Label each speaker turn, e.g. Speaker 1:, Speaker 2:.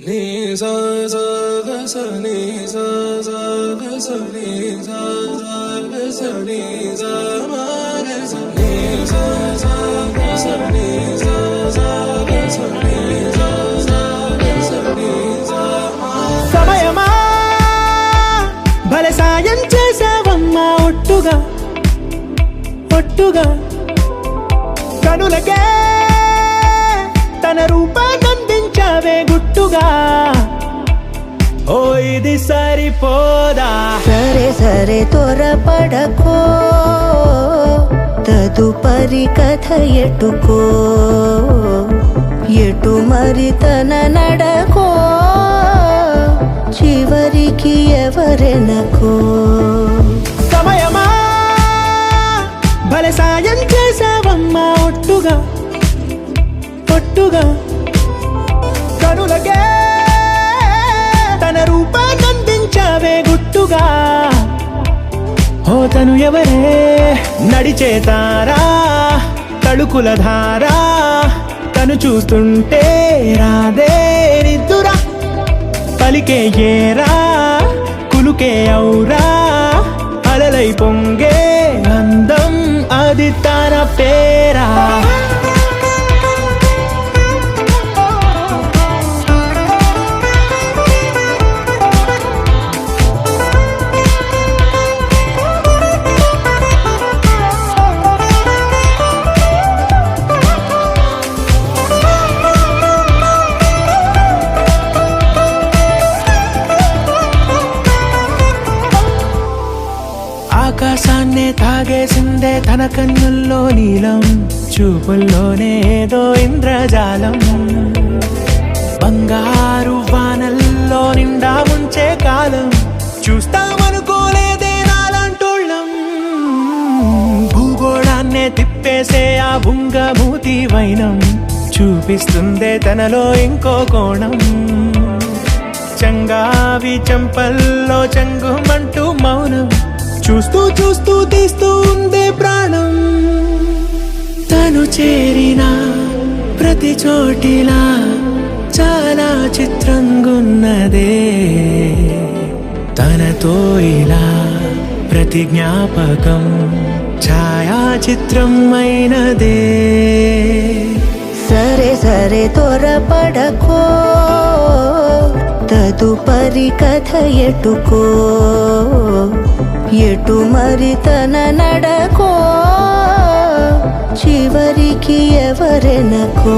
Speaker 1: నీ సా సా గ స నీ సా సా గ స నీ సా సా గ స నీ సా మా గ స నీ సా సా గ స నీ సా సా గ స నీ సా సా గ స నీ సా మా
Speaker 2: సమయమా? భలే సాయం చేసావమ్మా ఒట్టుగా ఒట్టుగా. కనులకే రూపాన్నందించావే గుట్టుగా. ఓ ఇది సరిపోదా?
Speaker 3: సరే సరే త్వరపడకో. తదుపరి కథ ఎటుకో. ఎటు మరి తన నడకో? చివరికి ఎవరెనకో?
Speaker 2: సమయమా? భలే సాయం చేసావమ్మా ఒట్టుగా. ఒట్టుగా. తను ఎవరే? నడిచే తారా? ధారా? తను చూస్తుంటే రాదేరిద్దురా పలికే ఏరా? కులుకే ఔరా? అలలై ఆకాశాన్నే తాగేసిందే తన కన్నుల్లో నీలం చూపుల్లోనే ఏదో ఇంద్రజాలం. బంగారు వానల్లో నిండా ముంచే కాలం చూస్తామనుకోలేదే నాలంటోళ్ళం. భూగోళాన్నే తిప్పేసే ఆ భుంగమూతి వైనం చూపిస్తుందే తనలో ఇంకో కోణం. చంగావి చంపల్లో చంగుమంటూ మౌనం చూస్తూ చూస్తూ తీస్తూ ఉందే ప్రాణం. తను చేరిన ప్రతి చోటిలా చాలా చిత్రంగున్నదే. తనతో ఇలా ప్రతి జ్ఞాపకం ఛాయాచిత్రమైనదే అయినదే.
Speaker 3: సరే సరే త్వరపడకో. తదుపరి కథ ఎటుకో. ఎటు మరి తన నడకో? చివరికి ఎవరెనకో?